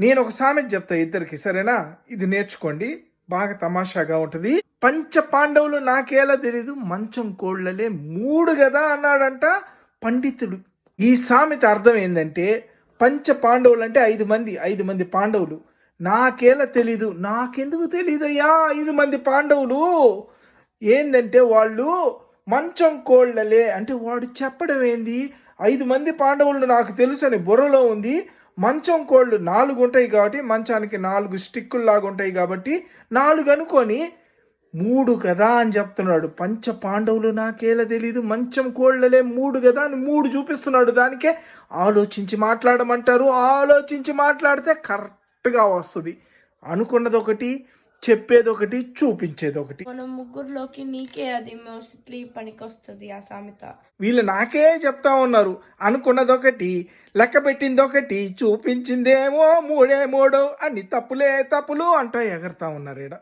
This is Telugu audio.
నేను ఒక సామెత చెప్తా ఇద్దరికి సరేనా? ఇది నేర్చుకోండి. బాగా తమాషాగా ఉంటుంది. పంచ పాండవులు నాకేలా తెలీదు మంచం కోళ్ళలే మూడు కదా అన్నాడంట పండితుడు. ఈ సామెత అర్థం ఏంటంటే పంచ పాండవులు అంటే ఐదు మంది ఐదు మంది పాండవులు. నాకేలా తెలీదు నాకెందుకు తెలీదయ్యా ఐదు మంది పాండవులు? ఏందంటే వాళ్ళు మంచం కోళ్ళలే అంటే వాడు చెప్పడం ఏంది ఐదు మంది పాండవులు నాకు తెలుసు అని బుర్రలో ఉంది. మంచం కోళ్ళు నాలుగు ఉంటాయి కాబట్టి మంచానికి నాలుగు స్టిక్కుల్లాగా ఉంటాయి కాబట్టి నాలుగు అనుకొని మూడు కదా అని చెప్తున్నాడు. పంచ పాండవులు నాకేలా తెలీదు. మంచం కోళ్ళలే మూడు కదా అని మూడు చూపిస్తున్నాడు. దానికే ఆలోచించి మాట్లాడమంటారు. ఆలోచించి మాట్లాడితే కరెక్ట్గా వస్తుంది. అనుకున్నది ఒకటి చెప్పేది ఒకటి చూపించేది ఒకటి మన ముగ్గురులోకి నీకే అది మోస్ట్లీ పనికొస్తుంది ఆ సామెత. వీళ్ళు నాకే చెప్తా ఉన్నారు. అనుకున్నది ఒకటి లెక్క పెట్టింది ఒకటి చూపించిందేమో మూడే మూడు అన్ని తప్పులే తప్పులు అంటా ఎగరతా ఉన్నారు ఈడ.